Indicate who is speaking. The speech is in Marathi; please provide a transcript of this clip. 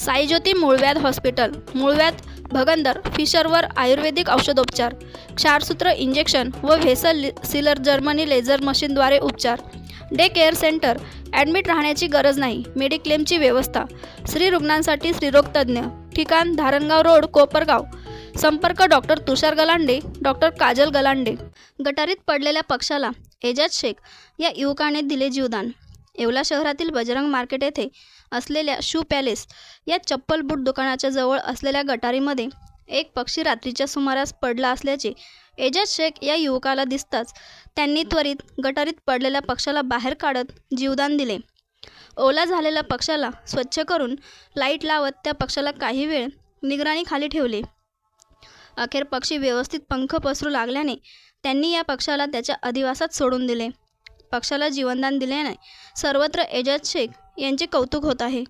Speaker 1: साईज्योती मूळव्याध हॉस्पिटल मूळव्याध भगंदर फिशरवर आयुर्वेदिक औषधोपचार क्षारसूत्र इंजेक्शन व व्हेसल सिलर जर्मनी लेझर मशीनद्वारे उपचार. डे केअर सेंटर ॲडमिट राहण्याची गरज नाही मेडिक्लेमची व्यवस्था. स्त्री रुग्णांसाठी स्त्रीरोगतज्ञ ठिकाण धारणगाव रोड कोपरगाव. संपर्क डॉक्टर तुषार गलांडे डॉक्टर काजल गलांडे. गटारीत पडलेल्या पक्षाला एजाज शेख या युवकाने दिले जीवदान. येवला शहरातील बजरंग मार्केट येथे असलेल्या शू पॅलेस या चप्पल बूट दुकानाच्या जवळ असलेल्या गटारीमध्ये एक पक्षी रात्रीच्या सुमारास पडला असल्याचे एजाज शेख या युवकाला दिसताच त्यांनी त्वरित गटारीत पडलेल्या पक्षाला बाहेर काढत जीवदान दिले. ओला झालेल्या पक्षाला स्वच्छ करून लाइट लावत त्या पक्षाला काही वेळ निगराणीखाली ठेवले. अखेर पक्षी व्यवस्थित पंख पसरू लागल्याने त्यांनी या पक्षाला त्याच्या अधिवासात सोडून दिले. पक्षाला जीवनदान दिल्याने सर्वत्र एजाज शेख यांचे कौतुक होत आहे.